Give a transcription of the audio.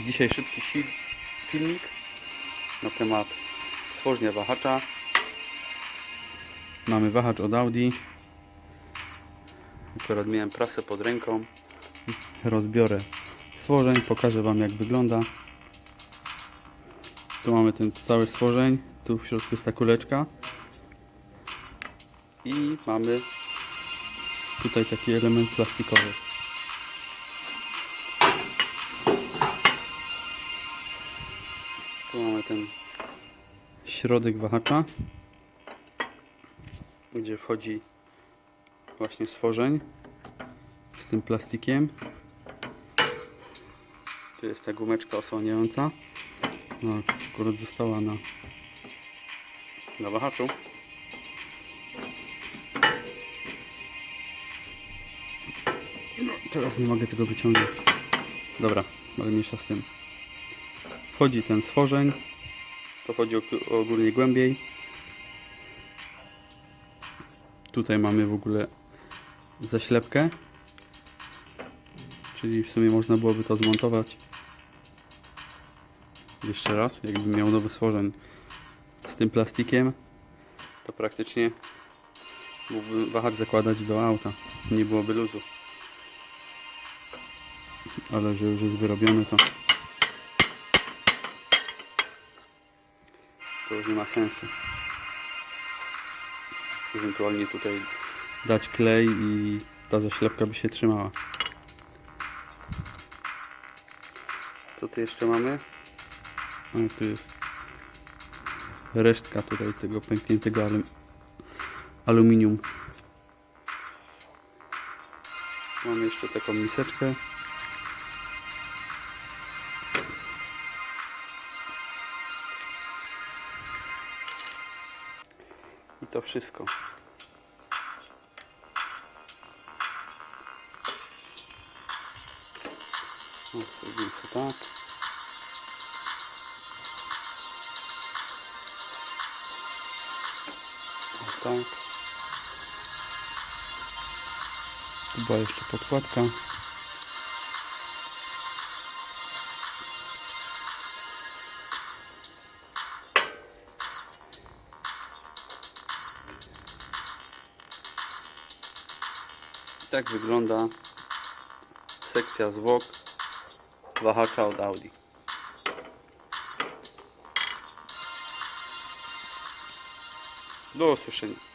Dzisiaj szybki filmik na temat stworzenia wahacza. Mamy wahacz od Audi. Akurat miałem prasę pod ręką. Rozbiorę stworzeń, pokażę Wam jak wygląda. Tu mamy ten cały stworzeń, tu w środku jest ta kuleczka. I mamy tutaj taki element plastikowy. Ten środek wahacza, gdzie wchodzi właśnie stworzeń z tym plastikiem. Tu jest ta gumeczka osłaniająca. No, akurat została na, na wahaczu. No, teraz nie mogę tego wyciągnąć. Dobra, ale mniejsza z tym. Wchodzi ten stworzeń. To wchodzi ok- ogólnie głębiej. Tutaj mamy w ogóle zaślepkę. Czyli w sumie można byłoby to zmontować. Jeszcze raz, jakbym miał nowy stworzeń z tym plastikiem, to praktycznie mógłbym wahacz zakładać do auta. Nie byłoby luzu. Ale że już jest wyrobiony, to to już nie ma sensu. Ewentualnie tutaj dać klej i ta zaślepka by się trzymała. Co tu jeszcze mamy? No tu jest resztka tutaj tego pękniętego alum aluminium. Mamy jeszcze taką miseczkę. I to wszystko. Zrobimy to tak. O, tak. Była jeszcze podkładka. Tak wygląda sekcja zwłok wahacza od Audi. Do usłyszenia.